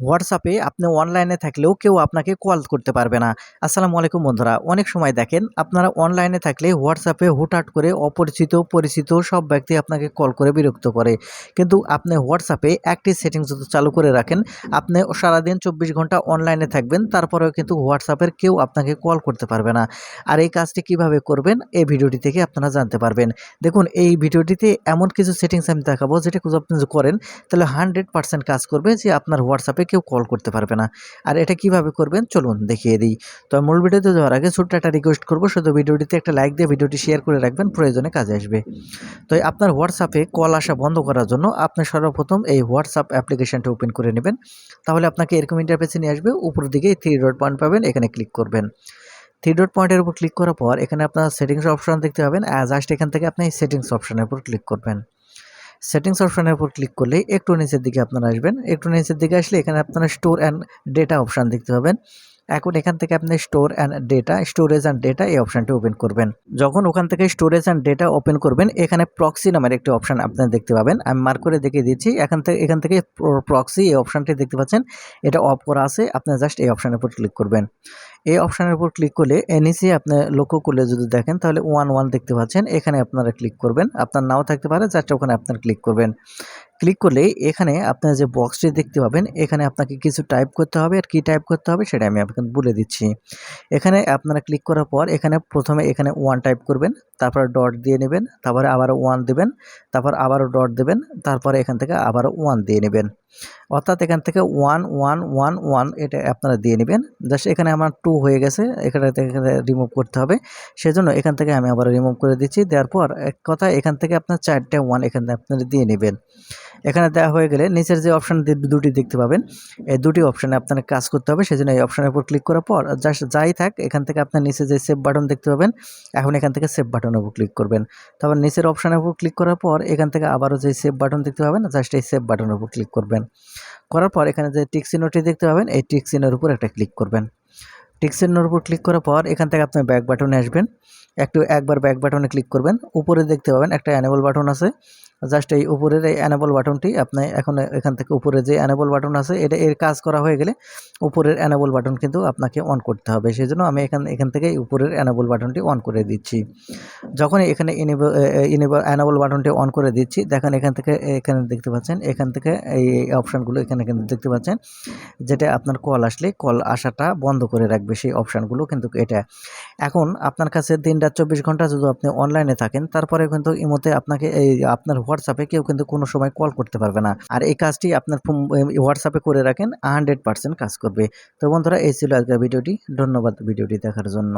হোয়াটসঅ্যাপে আপনি অনলাইনে থাকলেও কেউ আপনাকে কল করতে পারবে না। আসসালামু আলাইকুম বন্ধুরা, অনেক সময় দেখেন আপনারা অনলাইনে থাকলে হোয়াটসঅ্যাপে হুটহাট করে অপরিচিত, পরিচিত সব ব্যক্তি আপনাকে কল করে বিরক্ত করে। কিন্তু আপনি হোয়াটসঅ্যাপে একটি সেটিংস যদি চালু করে রাখেন, আপনি সারাদিন চব্বিশ ঘণ্টা অনলাইনে থাকবেন, তারপরেও কিন্তু হোয়াটসঅ্যাপের কেউ আপনাকে কল করতে পারবে না। আর এই কাজটি কীভাবে করবেন, এই ভিডিওটি থেকে আপনারা জানতে পারবেন। দেখুন, এই ভিডিওটিতে এমন কিছু সেটিংস আমি দেখাবো, যেটা আপনি করেন, তাহলে হান্ড্রেড পার্সেন্ট কাজ করবে যে আপনার হোয়াটসঅ্যাপে কেউ কল করতে পারবে না। আর এটা কীভাবে করবেন? চলুন দেখিয়ে দিই। তো মূল ভিডিওতে যাওয়ার আগে ছোট্ট একটা রিকোয়েস্ট করব। শুধু ভিডিওটিতে একটা লাইক দিয়ে ভিডিওটি শেয়ার করে রাখবেন, প্রয়োজনে কাজে আসবে। তো আপনার হোয়াটসঅ্যাপে কল আসা বন্ধ করার জন্য আপনি সর্বপ্রথম এই হোয়াটসঅ্যাপ অ্যাপ্লিকেশনটা ওপেন করে নেবেন। তাহলে আপনাকে এরকম ইন্টারফেসে নিয়ে আসবে। উপরের দিকে থ্রি ডট পয়েন্ট পাবেন, এখানে ক্লিক করবেন। থ্রি ডট পয়েন্টের উপর ক্লিক করার পর এখানে আপনার সেটিংস অপশন দেখতে পাবেন। জাস্ট এখান থেকে আপনি সেটিংস অপশনের উপর ক্লিক করবেন। সেটিংস অপশানের উপর ক্লিক করলেই একটু নিচের দিকে আপনারা আসবেন। একটু নিচের দিকে আসলে এখানে আপনারা স্টোর অ্যান্ড ডেটা অপশান দেখতে পাবেন। এখন এখান থেকে আপনি store and data storage and data এই অপশানটি ওপেন করবেন। যখন ওখান থেকে স্টোরেজ অ্যান্ড ডেটা ওপেন করবেন, এখানে প্রক্সি নামের একটি অপশান আপনারা দেখতে পাবেন। আমি মার্ক করে দেখিয়ে দিচ্ছি, এখান থেকে এখান থেকে প্রক্সি এই অপশানটি দেখতে পাচ্ছেন। এটা অফ করা আছে, আপনি জাস্ট এই অপশানের উপর ক্লিক করবেন। এই অপশানের উপর ক্লিক করলে এনইসি আপনি লক্ষ্য করলে যদি দেখেন, তাহলে ওয়ান ওয়ান দেখতে পাচ্ছেন। এখানে আপনারা ক্লিক করবেন। আপনার নাও থাকতে পারে জাস্ট ওখানে আপনার ক্লিক করবেন। ক্লিক করলে এখানে আপনার যে বক্সটি দেখতে পাবেন, এখানে আপনাকে কিছু টাইপ করতে হবে। আর কি টাইপ করতে হবে সেটা আমি আপনাকে বলে দিচ্ছি। এখানে আপনারা ক্লিক করার পর এখানে প্রথমে এখানে ওয়ান টাইপ করবেন, তারপর ডট দিয়ে নেবেন, তারপরে আবারও ওয়ান দেবেন, তারপর আবারও ডট দেবেন, তারপরে এখান থেকে আবারও ওয়ান দিয়ে নেবেন। অর্থাৎ এখান থেকে ওয়ান ওয়ান ওয়ান ওয়ান এটা আপনারা দিয়ে নেবেন। জাস্ট এখানে আমার টু হয়ে গেছে, এখানে এখানে রিমুভ করতে হবে। সেজন্য এখান থেকে আমি আবার রিমুভ করে দিচ্ছি। দেওয়ার পর এক কথা এখান থেকে আপনার চারটে ওয়ান এখান আপনারা দিয়ে নেবেন। এখানে দেওয়া হয়ে গেলে নিচের যে অপশান দুটি দেখতে পাবেন। এই দুটি অপশানে আপনার কাজ করতে হবে, সেজন্য এই অপশানের উপর ক্লিক করার পর জাস্ট যাই থাক, এখান থেকে আপনার নিচে যে সেভ বাটন দেখতে পাবেন, এখন এখান থেকে সেভ বাটনের উপর ক্লিক করবেন। তারপর নিচের অপশানের উপর ক্লিক করার পর এখান থেকে আবারও যে সেভ বাটন দেখতে পাবেন জাস্ট এই সেভ বাটনের উপর ক্লিক করবেন। করার পর এখানে যে টিকসিনোটি দেখতে পাবেন, এই টিকসিনের উপর একটা ক্লিক করবেন। টিকসিনোর উপর ক্লিক করার পর এখান থেকে আপনি ব্যাক বাটনে আসবেন। একটু একবার ব্যাক বাটনে ক্লিক করবেন। উপরে দেখতে পাবেন একটা অ্যানেবল বাটন আছে। জাস্ট এই উপরের এই অ্যানেবল বাটনটি আপনি এখন এখান থেকে উপরে যে অ্যানেবল বাটন আছে, এটা এর কাজ করা হয়ে গেলে উপরের অ্যানেবল বাটন কিন্তু আপনাকে অন করতে হবে। সেই জন্য আমি এখান এখান থেকে উপরের অ্যানেবল বাটনটি অন করে দিচ্ছি। যখন এখানে ইনেবল ইনেবল অ্যানেবল বাটনটি অন করে দিচ্ছি, দেখেন এখান থেকে, এখানে দেখতে পাচ্ছেন, এখান থেকে এই অপশানগুলো এখানে কিন্তু দেখতে পাচ্ছেন, যেটা আপনার কল আসলে কল আসাটা বন্ধ করে রাখবে সেই অপশানগুলো কিন্তু এটা। এখন আপনার কাছে দিন রাত চব্বিশ ঘণ্টা যদি আপনি অনলাইনে থাকেন তারপরে কিন্তু ইমোতে আপনাকে এই, আপনার হোয়াটসঅ্যাপে কেউ কিন্তু কোনো সময় কল করতে পারবে না। আর এই কাজটি আপনার হোয়াটসঅ্যাপে করে রাখেন হান্ড্রেড পার্সেন্ট কাজ করবে। তো বন্ধুরা, এই ছিল আজকের ভিডিওটি। ধন্যবাদ ভিডিওটি দেখার জন্য।